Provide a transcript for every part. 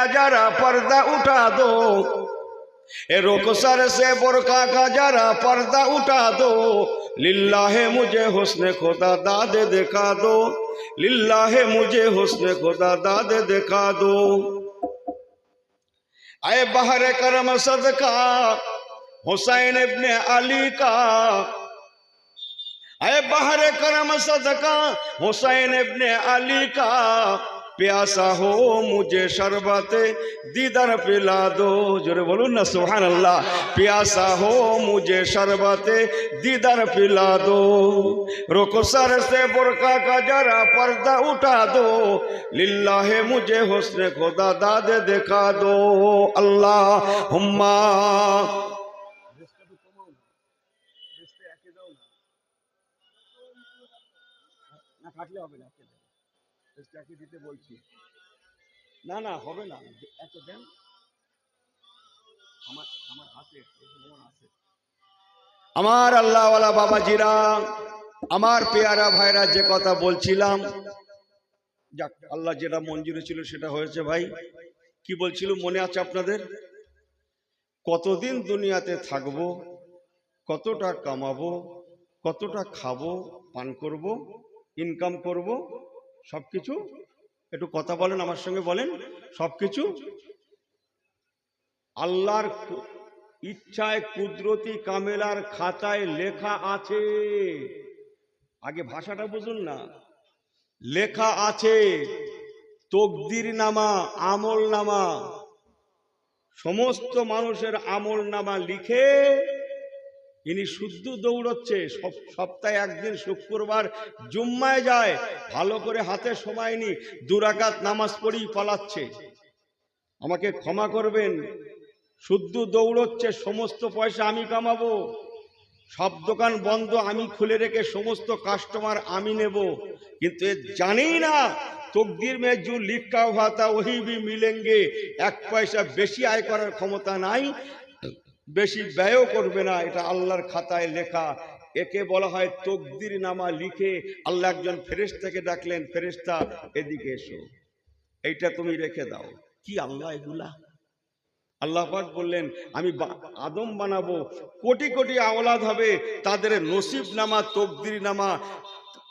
का जरा पर्दा उठा दो। रुखसर से बुरका का जरा पर्दा उठा दो। लिल्ला है मुझे हुस्न खुदा दादे दिखा दो। लिल्ला है मुझे हुस्न खुदा दादे दिखा दो। आए बहर करम सदका, हुसैन इब्ने अली का। अरे बहर करम सदका, हुसैन इब्ने अली का। প্যাসা হো মুঝে শরবতে, দিদার পিলা দো। জোরে বলুন না সোহান আল্লাহ প্যাসা হো মুঝে শরবতে, দিদার পিলা দো। রোকো সর সে বোরকা কা জরা পর্দা উঠা দো। লিল্লা হে মুঝে হোসনে খোদা দাদে দেখা দো। আল্লাহ হুম্মা। কাটলে হবে না। একে দিতে বলছি। না না, হবে না। একে দেন। আমার আমার হাতে আছে। আমার আল্লাহওয়ালা বাবাজিরা, আমার পেয়ারা ভাইরা যে কথা বলছিলাম, যাক, আল্লাহ যেটা মঞ্জুরি ছিল সেটা হয়েছে ভাই। কি বলছিল মনে আছে আপনাদের? কতদিন দুনিয়াতে থাকব, কতটা কামাবো, কতটা খাব, পান করব ইনকাম করব সব কিছু একটু কথা বলেন আমার সঙ্গে, বলেন। সব কিছু আল্লাহর ইচ্ছায় কুদরতি কামেলার খাতায় লেখা আছে। আগে ভাষাটা বুঝুন না। লেখা আছে, তকদির নামা, আমল নামা। সমস্ত মানুষের আমল নামা লিখে ইনি শুদ্ধ দৌড়চ্ছে সপ্তাহে একদিন শুক্রবার জুম্মায় যায়, ভালো করে হাতে সময় নি দুরাকাত নামাজ পড়েই পালাচ্ছে। আমাকে ক্ষমা করবেন, শুদ্ধ দৌড়চ্ছে, সমস্ত পয়সা আমি কামাবো, সব দোকান বন্ধ, আমি খুলে রেখে সমস্ত কাস্টমার আমি নেব। কিন্তু এ জানেই না, তকদির মেজু লিক্কা ভাতা ওহিবি মিলেঙ্গে, এক পয়সা বেশি আয় করার ক্ষমতা নাই বেশি ব্যয়ও করবে না, এটা আল্লাহর খাতায় লেখা। একে বলা হয় তকদির নামা লিখে আল্লাহ একজন ফেরেশতাকে ডাকলেন, ফেরেশতা, এদিকে এসো, এইটা তুমি রেখে দাও। কি আল্লাহ এগুলা? আল্লাহ পাক বললেন, আমি আদম বানাবো, কোটি কোটি আওলাদ হবে, তাদের নসিব নামা তকদির নামা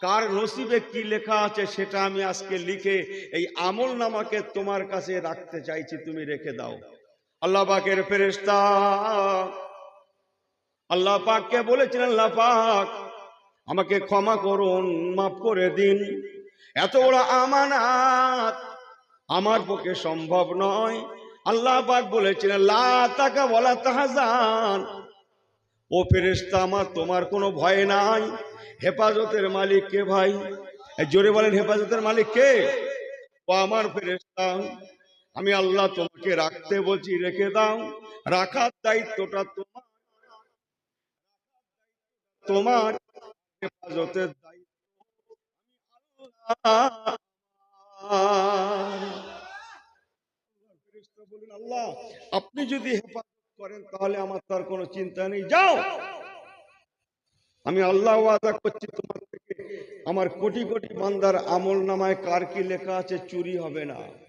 কার নসিবে কি লেখা আছে সেটা আমি আজকে লিখে, এই আমল নামাকে তোমার কাছে রাখতে চাইছি, তুমি রেখে দাও। আল্লাহ পাকের ফেরেশতা। আল্লাহ পাককে বলেছেন, আল্লাহ পাক, আমাকে ক্ষমা করুন, মাফ করে দিন। এত বড় আমানাত আমার পক্ষে সম্ভব নয়। আল্লাহ পাক বলেছেন, লা তাকা বলা তাহাজান। ও ফেরেশতা, আমার তোমার কোনো ভয় নাই। হেফাজতের মালিক কে ভাই? জোরে বলেন, হেফাজতের মালিক কে? ও আমার ফেরেশতা। আমি আল্লাহ তোমাকে রাখতে বলছি, রেখে দাও। রাখার দায়িত্বটা তোমার। তোমার হেফাজতের দায়িত্ব। আল্লাহ। আপনি যদি হেফাজত করেন, তাহলে আমার তার কোনো চিন্তা নেই। যাও। আমি আল্লাহ ওয়াদা করছি তোমার থেকে, আমার কোটি কোটি বান্দার আমল নামায় কার কি লেখা আছে, চুরি হবে না।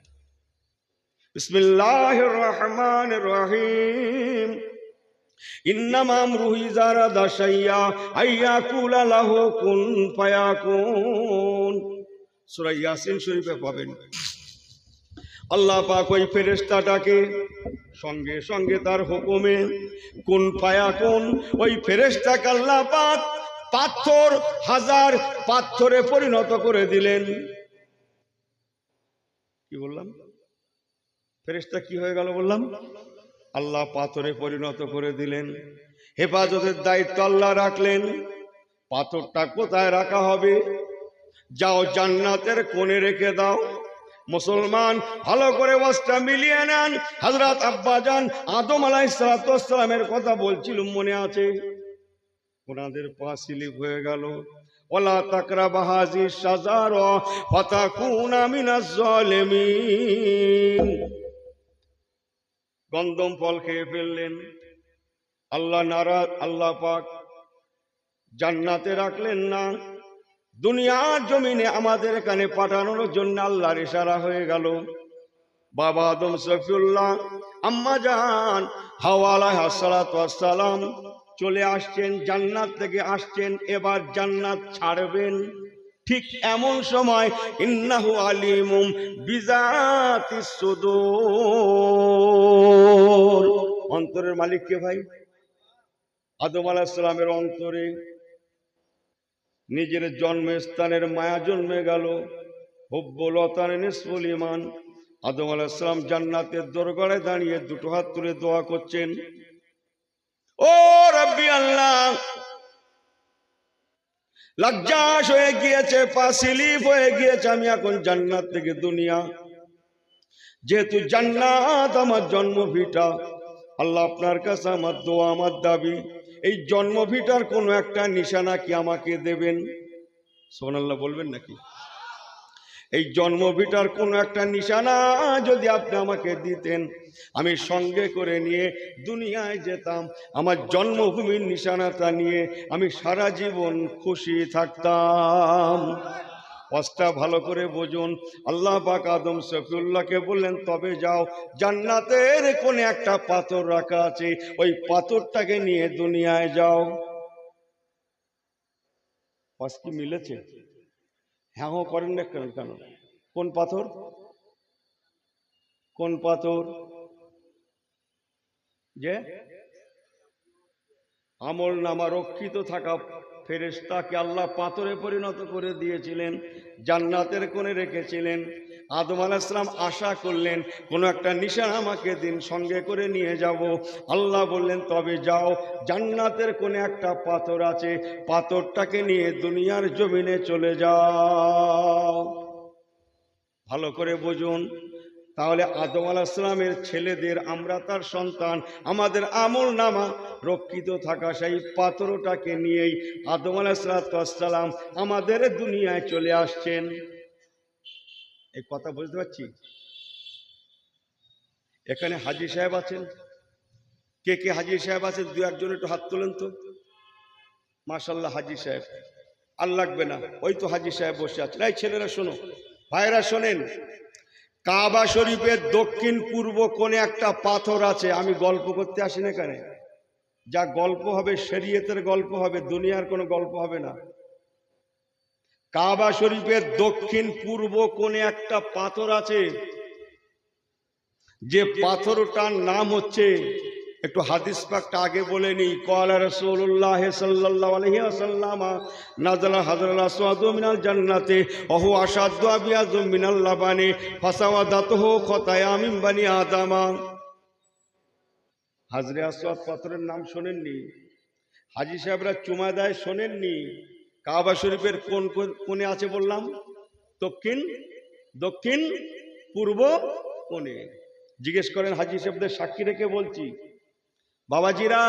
রহিম ইন্নামা আমরুহু ইযা আরাদা শাইয়া আইয়াকুলা লাহু কুন ফায়াকুন। সূরা ইয়াসিন শরীফে পাবেন। আল্লাহ পাক ওই ফেরেশতাটাকে সঙ্গে সঙ্গে তার হুকুমে কোন পায়া কোন ওই ফেরেশতাকে আল্লাহ পাক পাথর, হাজার পাথরে পরিণত করে দিলেন। কি বললাম? ফেরেশতা কি হয়ে গেল বললাম? আল্লাহ পাথরে পরিণত করে দিলেন। হেফাজতের দায়িত্ব আল্লাহ রাখলেন। পাথরটা কোথায় রাখা হবে? যাও জান্নাতের কোণে রেখে দাও। মুসলমান, ভালো করে ওয়াজটা মিলিয়ে নেন। হজরত আব্বাজান আদম আলাইসালামের কথা বলছিল, মনে আছে? ওনাদের পা স্লিপ হয়ে গেল। ওলা তাকরা বাহাজি সাজার ফাতাকুন মিনাজ জালিমিন গন্ধম ফল খেয়ে ফেললেন। আল্লাহ নারাজ আল্লাহ পাক জান্নাতে রাখলেন না। দুনিয়ার জমিনে আমাদের এখানে পাঠানোর জন্য আল্লাহর ইশারা হয়ে গেল। বাবা আদম সফিউল্লাহ, আম্মা জান হাওয়ালা হাসালাম চলে আসছেন, জান্নাত থেকে আসছেন, এবার জান্নাত ছাড়বেন। ঠিক এমন সময় ইন্নাহু আলিমুম বিজাতিস সুদূর। অন্তরের মালিক কে ভাই? আদম আলাহিসাল্লামের অন্তরে। নিজের জন্মস্থানের মায়া জন্মে গেল। হব্বলতান নিসফুল ইমান আদম আলাহিসাল্লাম জান্নাতের দরগড়ে দাঁড়িয়ে দুটো হাত তুলে দোয়া করছেন। ও রব্বি আল্লাহ লজ্জাস হয়ে গিয়েছে পা স্লিপ হয়ে গিয়েছে, আমি এখন জান্নাত থেকে দুনিয়া। যেহেতু জান্নাত আমার জন্মভিটা আল্লাহ আপনার কাছে আমার দোয়া, আমার দাবি। এই জন্মভিটার কোনো একটা নিশানা কি আমাকে দেবেন? সোনাল্লাহ বলবেন নাকি? এই জন্মভিটার কোনো একটা নিশানা যদি আপনি আমাকে দিতেন, আমি সঙ্গে করে নিয়ে দুনিয়ায় যেতাম, আমার জন্মভূমির নিশানাটা নিয়ে আমি সারা জীবন খুশি থাকতাম। পাঁচটা ভালো করে বোঝুন। আল্লাহ পাক আদম সফিউল্লাহকে বললেন, তবে যাও, জান্নাতের কোনে একটা পাথর রাখা আছে, ওই পাথরটাকে নিয়ে দুনিয়ায় যাও। পাঁচ কি মিলেছে? হ্যাঁ করেন না কেন? কেন? কোন পাথর? কোন পাথর? যে? আমল নামা রক্ষিত থাকা ফেরেস্তাকে আল্লাহ পাথরে পরিণত করে দিয়েছিলেন, জান্নাতের কোণে রেখেছিলেন। আদম আলাইসলাম আশা করলেন, কোনো একটা নিশান আমাকে দিন, সঙ্গে করে নিয়ে যাব। আল্লাহ বললেন, তবে যাও, জান্নাতের কোনো একটা পাথর আছে, পাথরটাকে নিয়ে দুনিয়ার জমিনে চলে যাও। ভালো করে বুঝুন। তাহলে আদম আলাহিসামের ছেলেদের, আমরা তার সন্তান, আমাদের আমল নামা, রক্ষিত থাকা সেই পাথরটাকে নিয়েই আদম আলাহিসাল্লাম আমাদের দুনিয়ায় চলে আসছেন। এই কথা বুঝতে পারছি? এখানে হাজির সাহেব আছেন। কে কে হাজির সাহেব আছেন? দু একজন একটু হাত তোলেন তো। মাশাল্লাহ হাজির সাহেব। আর লাগবে না। ওই তো হাজির সাহেব বসে আছেন। এই ছেলেরা শোনো। ভাইরা শোনেন। কাবা শরীফের দক্ষিণ পূর্ব কোণে একটা পাথর আছে। আমি গল্প করতে আসি না এখানে। যা গল্প হবে, শরীয়তের গল্প হবে, দুনিয়ার কোনো গল্প হবে না। কাবা শরীফের দক্ষিণ পূর্ব কোণে একটা পাথর আছে। যে পাথরটার নাম হচ্ছে, একটু হাদিস পাকটা আগে বলে নি কলা রসুল্লাহ আসওয়াদু মিনাল জান্নাতে, ওহু আসাদু আদামা। হাজরে পাথরের নাম শোনেননি? হাজি সাহেবরা চুমা দেয় শোনেননি? কাবা শরীফের কোন কোণে আছে বললাম? দক্ষিণ দক্ষিণ, পূর্ব কোণে। জিজ্ঞেস করেন, হাজি সাহেবদের সাক্ষী রেখে বলছি, বাবাজিরা,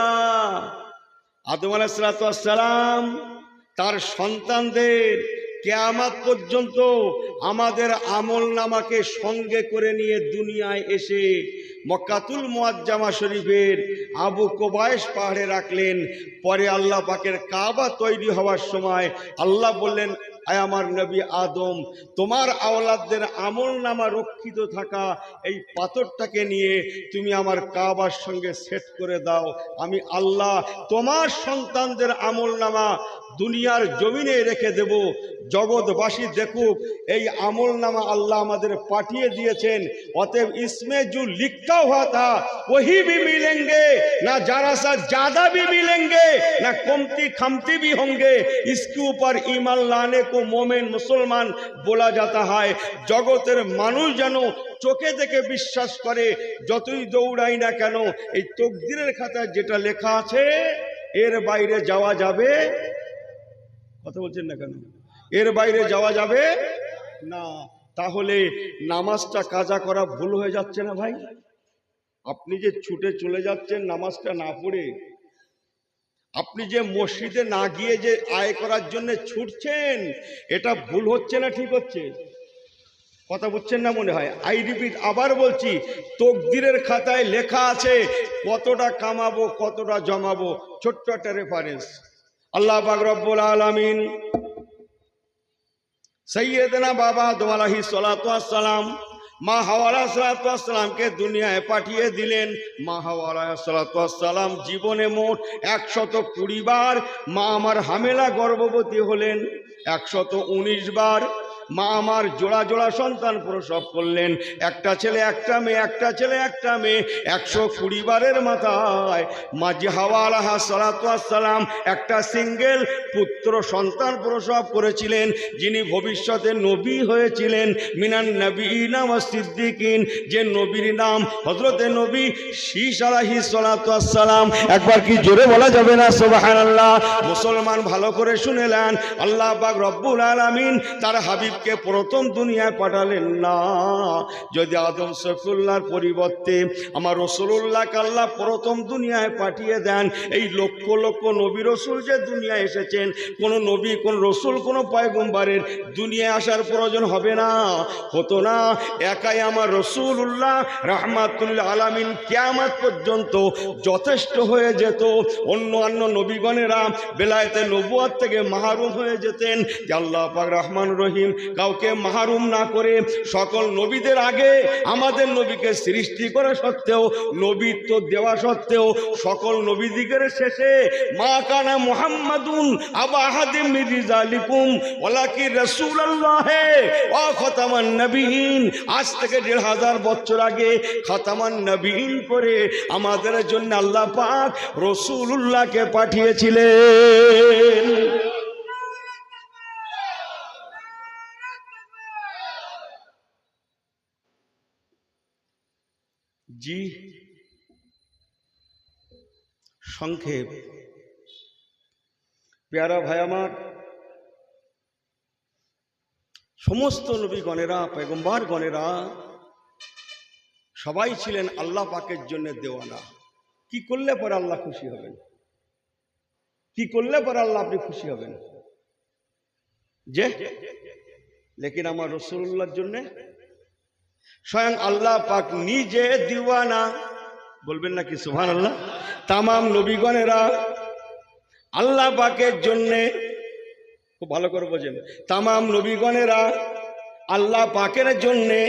আদম আলাহিসাল্লাম তার সন্তানদের কেয়ামাত পর্যন্ত আমাদের আমল নামাকে সঙ্গে করে নিয়ে দুনিয়ায় এসে মক্কাতুল মুয়াজ্জামা শরীফের আবু কোবায়েশ পাহাড়ে রাখলেন। পরে আল্লাহ পাকের কাবা তৈরি হওয়ার সময় আল্লাহ বললেন আয় আমার নবী আদম তোমার আওলাদদের আমল নামা রক্ষিত থাকা এই পাথরটাকে নিয়ে তুমি আমার কাবার সঙ্গে সেট করে দাও আমি আল্লাহ তোমার সন্তানদের আমল নামা দুনিয়ার জমিনে রেখে দেব জগৎবাসী দেখুক এই আমল নামা আল্লাহ আমাদের পাঠিয়ে দিয়েছেন অতএব ইসমে জু লিখা हुआ था वही भी मिलेंगे ना जरा सा ज्यादा भी मिलेंगे ना कमती खमती भी होंगे इसके ऊपर ईमान लाने মোমেন মুসলমান বলা যাতা হয় জগতের মানুষ যেন চোখে দেখে বিশ্বাস করে যতই দৌড়াই না কেন এই তকদিরের খাতায় যেটা লেখা আছে এর বাইরে যাওয়া যাবে কথা বলছেন না কেন? এর বাইরে যাওয়া যাবে না তাহলে নামাজটা কাজা করা ভুল হয়ে যাচ্ছে না ভাই? আপনি যে ছুটে চলে যাচ্ছেন, নামাজটা না পড়ে আপনি যে মসজিদে না গিয়ে যে আয় করার জন্য ছুটছেন, এটা ভুল হচ্ছে না ঠিক হচ্ছে? কথা বুঝছেন না মনে হয়? আই রিপিট, আবার বলছি, তকদিরের খাতায় লেখা আছে, কতটা কামাবো, কতটা জমাবো, ছোট্ট একটা রেফারেন্স আল্লাহ পাক রব্বুল আলামিন সৈয়দনা বাবা দোয়ালাহি সালাম মা হাওয়ালা সালাতামকে দুনিয়ায় পাঠিয়ে দিলেন। মা হাওয়ালা সালাতাম জীবনে মোট একশত কুড়ি বার মা আমার হামেলা গর্ভবতী হলেন, একশত উনিশ বার মা আমার জোড়া জোড়া সন্তান প্রসব করলেন। একটা ছেলে, একটা মেয়ে, একটা ছেলে, একটা মেয়ে। একশো কুড়ি বারের মাথায় মাঝি হাওয়া আলাহা সালাতাম একটা সিঙ্গেল পুত্র সন্তান প্রসব করেছিলেন। যিনি ভবিষ্যতে নবী হয়েছিলেন, মিনান নবী নাম সিদ্দিকিন। যে নবীর নাম হজরতে নবী শীষ আলাহি সালাতাম একবার কি জোরে বলা যাবে না? সোবাহান মুসলমান ভালো করে শুনেলেন আল্লাহ পাক রব্বুল আলামিন তার হাবিবকে প্রথম দুনিয়ায় পাঠালেন না। যদি আদম সফুল্লাহর পরিবর্তে আমার রসুল্লাহকে আল্লাহ প্রথম দুনিয়ায় পাঠিয়ে দেন, এই লক্ষ লক্ষ নবী রসুল যে দুনিয়ায় এসেছেন, কোন নবী, কোন রসুল, কোন পয়গম্বারের দুনিয়ায় আসার প্রয়োজন হবে না। হতো না, একাই আমার রসুল রসুল্লাহ রহমাতুল্লাহ আলামিন কেয়ামাত পর্যন্ত যথেষ্ট হয়ে যেত। অন্য অন্য নবীগণেরা বেলায়েতে নবুয়ার থেকে মাহরুম হয়ে যেতেন। যে আল্লাহ পাক রহমান রহিম কাউকে মাহরুম না করে সকল নবীদের আগে আমাদের নবীকে সৃষ্টি করা সত্ত্বেও নবীত্ব দেওয়া সত্ত্বেও সকল নবীদিগের শেষে, মা কানা মুহাম্মাদুন আবা আহাদিম মিরিজালিকুম ওয়ালাকি রাসূলুল্লাহ, ওয়া খাতামান নবীন আজ থেকে দেড় হাজার বছর আগে খাতামান নবীন করে আমাদের জন্য আল্লাহ পাক রসুল্লাহকে পাঠিয়েছিলেন। জি। সংক্ষেপ। পেয়ারা ভাই আমার, সমস্ত নবীগণেরা পেগম্বার গণেরা সবাই ছিলেন আল্লাহ পাকের জন্য দেওয়ানা। কি করলে পরে আল্লাহ খুশি হবেন? কি করলে পরে আল্লাহ আপনি খুশি হবেন? যে, লেকিন আমার রসুল্লাহর জন্য স্বয়ং আল্লাহ পাক নিজে দিওয়ানা। বলবেন নাকি সুহান আল্লাহ তামাম নবীগণেরা আল্লাহ পাকের জন্যে, খুব ভালো করে বোঝেন, তামাম নবীগণেরা আল্লাহ পাকের জন্যে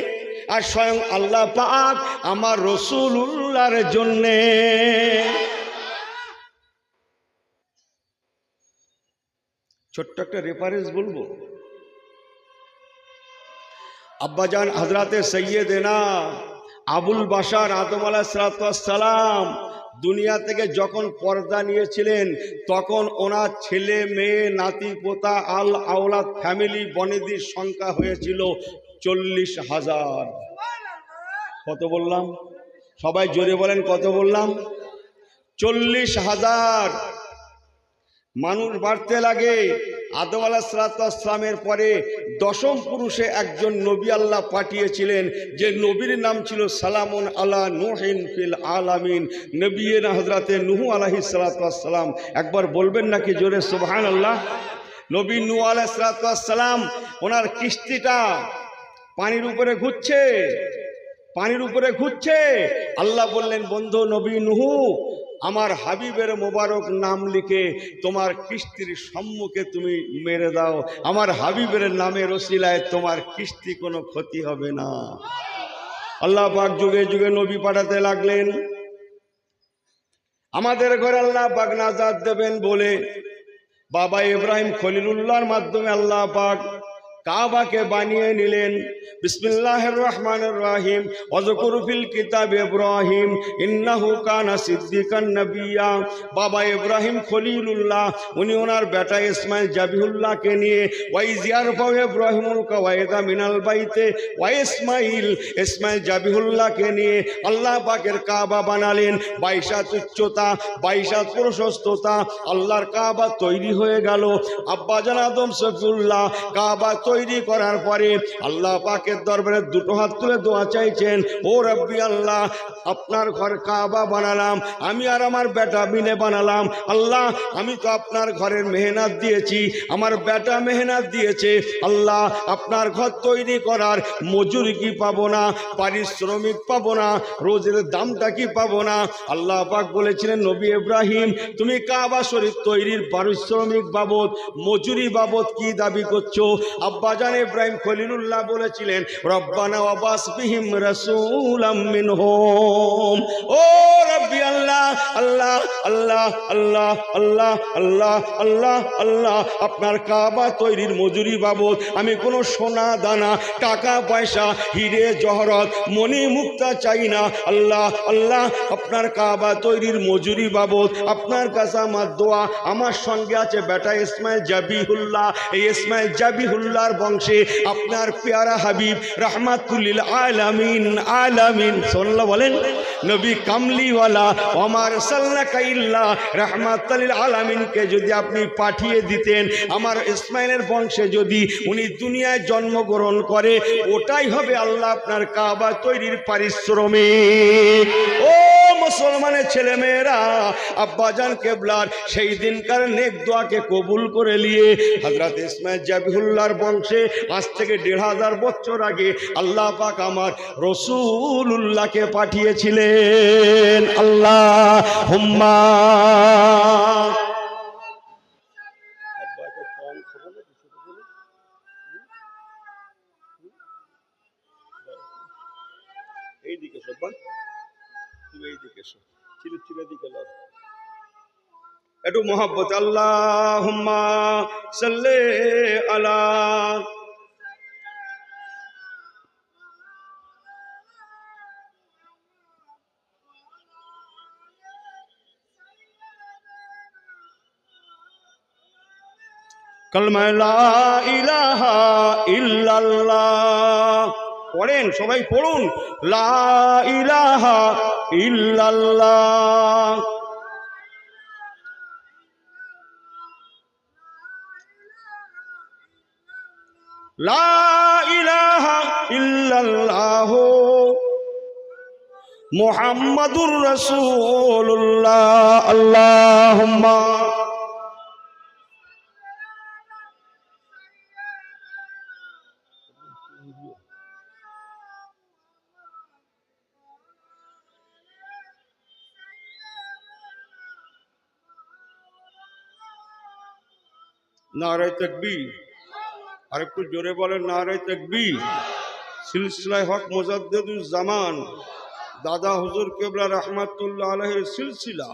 আর স্বয়ং আল্লাহ পাক আমার রসুল রসুল্লাহর জন্যে। ছোট্ট একটা রেফারেন্স বলব। আব্বাজান হজরাতে সৈয়দেনা আবুল বাসার আদম আলাহ সালাম দুনিয়া থেকে যখন পর্দা নিয়েছিলেন, তখন ওনার ছেলে, মেয়ে, নাতি, পোতা, আল, আওলাদ, ফ্যামিলি, বনেদির সংখ্যা হয়েছিল চল্লিশ হাজার। কত বললাম? সবাই জোরে বলেন কত বললাম? চল্লিশ হাজার। মানুষ বাড়তে লাগে আদম আলাহ সালাতামের পরে দশম পুরুষে একজন নবী আল্লাহ পাঠিয়েছিলেন, যে নবীর নাম ছিল সালামুন আলা নুহিন ফিল আলামিন। নবীনা হজরতে নুহু আলাহি সালাতাম একবার বলবেন নাকি জোরে সুবহান আল্লাহ নবী নু আলাহ সালাতাম ওনার কিস্তিটা পানির উপরে ঘুরছে, পানির উপরে ঘুরছে। আল্লাহ বললেন, বন্ধু, নবী নুহু আমার হাবিবের মোবারক নাম লিখে তোমার কিস্তির সম্মুখে তুমি মেরে দাও। আমার হাবিবের নামের রসিলায় তোমার কিস্তি কোনো ক্ষতি হবে না। আল্লাহ পাক যুগে যুগে নবী পাঠাতে লাগলেন। আমাদের ঘরে আল্লাহ পাক নাজাদ দেবেন বলে বাবা ইব্রাহিম খলিলুল্লাহর মাধ্যমে আল্লাহ পাক কাবাকে বানিয়ে নিলেন। বিসমিল্লাহির রহমানির রহিম। কিতাব ইন্নাহু কানা সিদ্দিকান নবিয়্যা বাবা খলিলুল্লাহ। উনি ওনার বেটা ইসমাইল জাবিহুল্লাহকে নিয়ে ওয়াইজিয়ার ফাও ইব্রাহিমুল মিনাল বাইতে ওয়া ইসমাইল ইসমাইল জাবিহুল্লাহকে নিয়ে আল্লাহ পাকের কাবা বানালেন। বাইশাত উচ্চতা, বাইশাত প্রশস্ততা, আল্লাহর কাবা তৈরি হয়ে গেল। আব্বাজান আদম সফিউল্লাহ, কাবা তৈরি করার পরে আল্লাহ পাকের দরবারে দুটো হাত তুলে দোয়া চাইছেন, ও রব্বি আল্লাহ, আপনার ঘর কাবা বানালাম, আমি আর আমার বেটা মিলে বানালাম। আল্লাহ, আমি তো আপনার ঘরের মেহনত দিয়েছি, আমার বেটা মেহনত দিয়েছে। আল্লাহ, আপনার ঘর তৈরি করার মজুরি কি পাবো না, পারিশ্রমিক পাবো না, রোজের দামটা কি পাবো না? আল্লাহ পাক বলেছিলেন, নবী ইব্রাহিম, তুমি কাবা শরীফ তৈরির পারিশ্রমিক বাবদ, মজুরি বাবদ কি দাবি করছ? আব্বাজান ইব্রাহিম খলিলুল্লাহ বলেছিলেন, রব্বানা ওয়াবাস বিহিম রাসূলাম মিনহুম। ও রব্বি আল্লাহ আল্লাহ আল্লাহ আল্লাহ আল্লাহ আল্লাহ আল্লাহ আল্লাহ, আপনার কাবা তৈরির মজুরি বাবদ আমি কোনো সোনা দানা, টাকা পয়সা, হিরে, জহরত, মণি মুক্তা চাই না। আল্লাহ আল্লাহ, আপনার কাবা তৈরির মজুরি বাবদ, আপনার কাছে আমার দোয়া, আমার সঙ্গে আছে বেটা ইসমাইল জাবিহুল্লাহ। এই ইসমাইল জাবিহুল্লাহর বংশে, আপনার পেয়ারা হাবিব, রহমাতুল্লিল আলামিন আলামিন। সোল্লা বলেন, নবী কামলিওয়ালা আমার সাল্লাকাইল্লা রহমাতুল্লিল আলামিনকে যদি আপনি পাঠিয়ে দিতেন, আমার ইসমাইলের বংশে যদি উনি দুনিয়ায় জন্মগ্রহণ করে, ওটাই হবে আল্লাহ আপনার কাবা তৈরির পারিশ্রমিক ও মুসলমানের ছেলে মেয়েরা আব্বাজান কেবলার সেই দিনকার নেক দোয়াকে কবুল করে নিয়ে হজরত ইসমাইল জাবিহুল্লার বংশে আজ থেকে দেড় হাজার বছর আগে আল্লাহ পাক আমার রসুল্লাহকে পাঠিয়েছিলেন। আল্লাহ হুম্মা একটু মোহাব্বত। আল্লাহ সাল্লে আলা পড়েন সবাই পড়ুন। লা ইলাহা ইল্লাল্লাহ। لا إله إلا الله. محمد رسول الله. اللهم নারায় তকবীর আর একটু জোরে বলেন, নারায় তকবীর। সিলসিলায় হক মোজাদ্দেদুল জামান, দাদা হুজুর কেবলা রহমাতুল্লাহ আলহের সিলসিলা।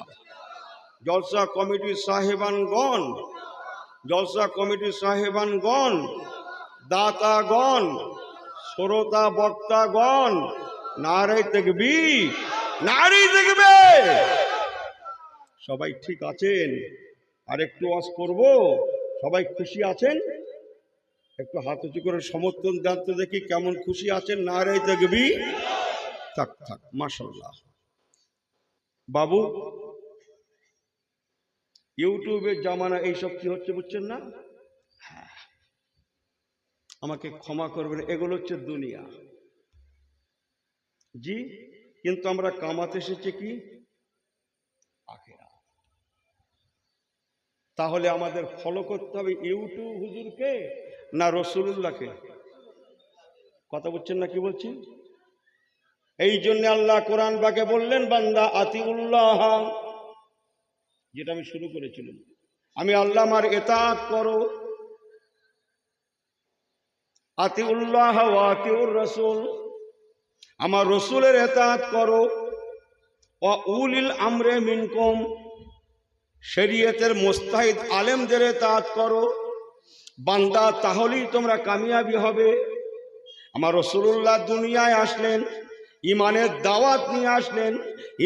জলসা কমিটি সাহেবানগণ, জলসা কমিটি সাহেবানগণ, দাতাগণ, শ্রোতা বক্তাগণ, নারায় দেখবি নারী দেখবে সবাই ঠিক আছেন? আর একটু ওয়াজ করব? সবাই খুশি আছেন? একটু হাত উঁচু করে সমর্থন জানতে দেখি কেমন খুশি আছেন। না রে দেখবি থাক থাক। মাসাল্লাহ বাবু ইউটিউবের জামানা এইসব কি হচ্ছে বুঝছেন না? হ্যাঁ। আমাকে ক্ষমা করবেন এগুলো হচ্ছে দুনিয়া। জি কিন্তু আমরা কামাতে এসেছি কি? আখেরা। তাহলে আমাদের ফলো করতে হবে ইউটিউব হুজুরকে। না রসুল্লাহকে কথা বলছেন না কি বলছি এই জন্য আল্লাহ কোরআন বাকে বললেন, বান্দা আতিউল্লাহ। যেটা আমি শুরু করেছিলাম। আমি আল্লাহ আমার এতাত করো। আতিউল্লাহ আতিউর রসুল। আমার রসুলের এতাত করো। উলিল আমরে মিনকম। শরীয়তের মোস্তাহিদ আলেমদের তাঁত করো। বান্দা, তাহলেই তোমরা কামিয়াবি হবে। আমার রসুল্লাহ দুনিয়ায় আসলেন, ইমানের দাওয়াত নিয়ে আসলেন।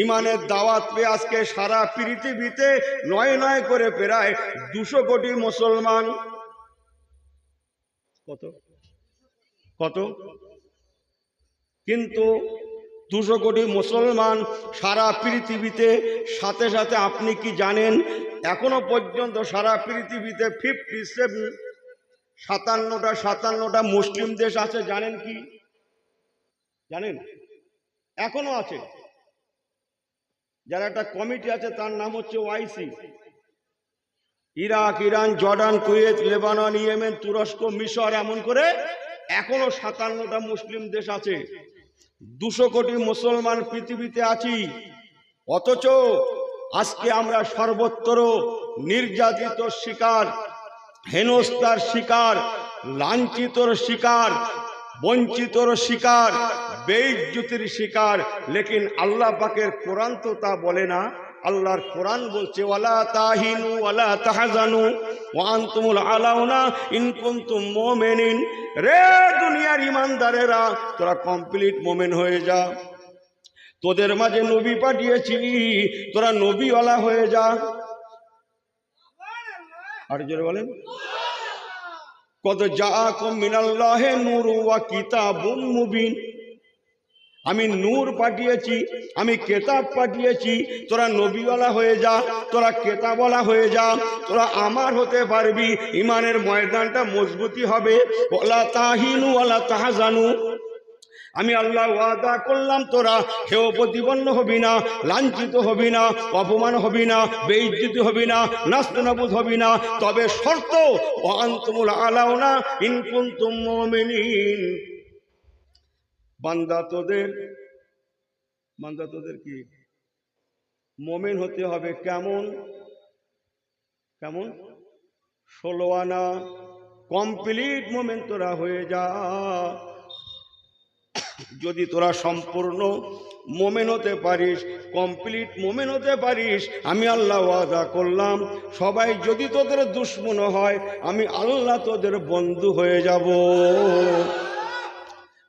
ইমানের দাওয়াত পেয়ে আজকে সারা পৃথিবীতে নয় নয় করে প্রায় দুশো কোটি মুসলমান। কত? কত? কিন্তু দুশো কোটি মুসলমান সারা পৃথিবীতে, সাথে সাথে আপনি কি জানেন, এখনও পর্যন্ত সারা পৃথিবীতে ফিফটি সেভেন সাতান্নটা সাতান্নটা মুসলিম দেশ আছে, জানেন কি? জানেন? এখনও আছে। যারা একটা কমিটি আছে, তার নাম হচ্ছে ওয়াইসি। Iraq, Iran, Jordan, Kuwait, Lebanon, Yemen, তুরস্ক, মিশর, এমন করে এখনও সাতান্নটা মুসলিম দেশ আছে। দুশো কোটি মুসলমান পৃথিবীতে আছি। অথচ আজকে আমরা সর্বত্র নির্যাতিত শিকার হেনস্তার শিকার, লাঞ্ছিতর শিকার, বঞ্চিতর শিকার, বেইজ্জতির শিকার। লেকিন আল্লাহ পাকের কোরআন তো তা বলে না। আল্লাহর কোরআন বলছে, ওয়ালা তাহিনু, ওয়ালা তাহাজানু, ওয়া আনতুমুল আলাউনা, ইন কুনতুম মুমিনিন। রে দুনিয়ার ইমানদারেরা, তোরা কমপ্লিট মোমেন হয়ে যা। তোদের মাঝে নবী পাঠিয়েছি, তোরা নবীওয়ালা হয়ে যা। জোরে বলেন। কত যা মিনাল্লাহে নূর ওয়া কিতাবুম মুবিন। আমি নূর পাঠিয়েছি, আমি কেতাব পাঠিয়েছি, তোরা নবীওয়ালা হয়ে যা, তোরা কেতাবওয়ালা হয়ে যা, তোরা আমার হতে পারবি ইমানের ময়দানটা মজবুতি হবে। ওলা তাহিনু ওলা তাহাজানু। আমি আল্লাহ ওয়াদা করলাম তোরা হেও প্রতিপন্ন হবি না, লাঞ্ছিত হবি না, অপমান হবি না, বেইজ্জতি হবি না নাস্তনাবুদ হবি না। তবে শর্ত, ও আন্তমুল আলাও না ইনকুন্তুম মুমিনিন। বান্দা তোদের বান্দা তোদের কি? মোমেন হতে হবে কেমন? কেমন? ষোলো আনা, কমপ্লিট মোমেন তোরা হয়ে যা। যদি তোরা সম্পূর্ণ মোমেন হতে পারিস কমপ্লিট মোমেন হতে পারিস, আমি আল্লাহ ওয়াদা করলাম, সবাই যদি তোদের দুশ্মন হয়, আমি আল্লাহ তোদের বন্ধু হয়ে যাব।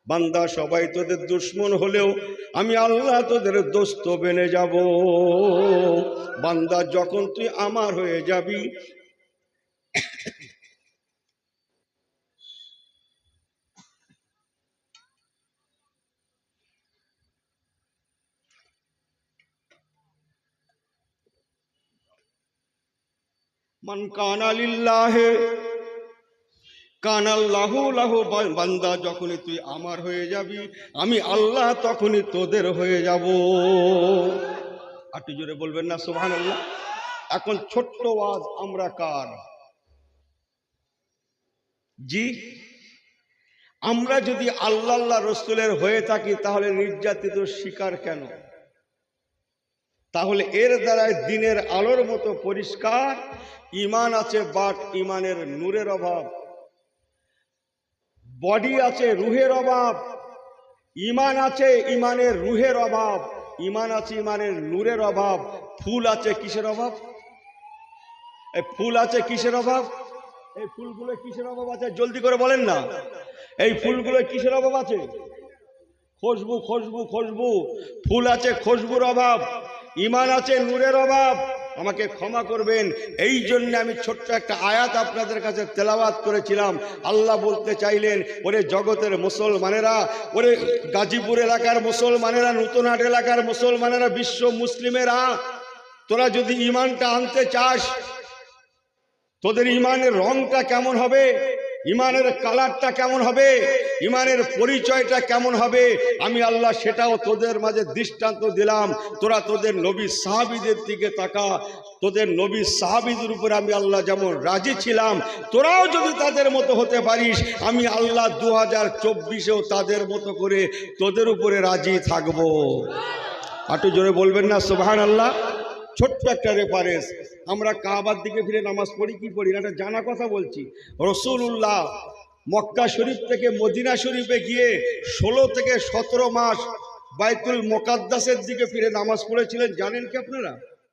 বান্দা, সবাই তোদের দুশ্মন হলেও আমি আল্লাহ তোদের দোস্ত বেনে যাব। বান্দা, যখন তুই আমার হয়ে যাবি মান কানা লিল্লাহে কানাল্লাহু লাহু বান্দা যখনই তুই আমার হয়ে যাবি, আমি আল্লাহ তখনই তোদের হয়ে যাব। একটু জোরে বলবেন না সুবহান আল্লাহ এখন ছোট্ট ওয়াজ, আমরা কার? জি? আমরা যদি আল্লাহ আল্লাহ রসুলের হয়ে থাকি, তাহলে নির্যাতিত শিকার কেন? তাহলে এর দ্বারাই দিনের আলোর মতো পরিষ্কার, ইমান আছে বাট ইমানের নূরের অভাব। বডি আছে রুহের অভাব, ইমান আছে ইমানের রুহের অভাব, ইমান আছে ইমানের নূরের অভাব। ফুল আছে কিসের অভাব? এই ফুল আছে কিসের অভাব? এই ফুলগুলো কিসের অভাব আছে? জলদি করে বলেন না। এই ফুলগুলো কিসের অভাব আছে? খুশবু খুশবু খুশবু ফুল আছে খুশবুর অভাব। ইমান আছে, নূরের অভাব। আমাকে ক্ষমা করবেন। এই জন্য আমি ছোট্ট একটা আয়াত আপনাদের কাছে তেলাওয়াত করেছিলাম। আল্লাহ বলতে চাইলেন, ওরে জগতের মুসলমানেরা, ওরে গাজীপুর এলাকার মুসলমানেরা, নতুনহাট এলাকার মুসলমানেরা, বিশ্ব মুসলিমেরা, তোরা যদি ইমানটা আনতে চাস, তোদের ইমানের রংটা কেমন হবে? ইমানের কালারটা কেমন হবে? ইমানের পরিচয়টা কেমন হবে? আমি আল্লাহ সেটাও তোদের মাঝে দৃষ্টান্ত দিলাম। তোরা তোদের নবী সাহাবিদের দিকে তাকা। তোদের নবী সাহাবিদের উপরে আমি আল্লাহ যেমন রাজি ছিলাম, তোরাও যদি তাদের মতো হতে পারিস, আমি আল্লাহ দু হাজার চব্বিশেও তাদের মতো করে তোদের উপরে রাজি থাকব। একটু জোরে বলবেন না সুবাহান আল্লাহ ছোট্ট একটা রেফারেন্স আমরা কাবার দিকে ফিরে নামাজ পড়ি, কি পড়ি? না, একটা জানা কথা বলছি। রসুল্লাহ মক্কা শরীফ থেকে মদিনা শরীফে গিয়ে ষোলো থেকে সতেরো মাস বাইতুল মোকাদ্দাসের দিকে ফিরে নামাজ পড়েছিলেন। জানেন কি আপনারা?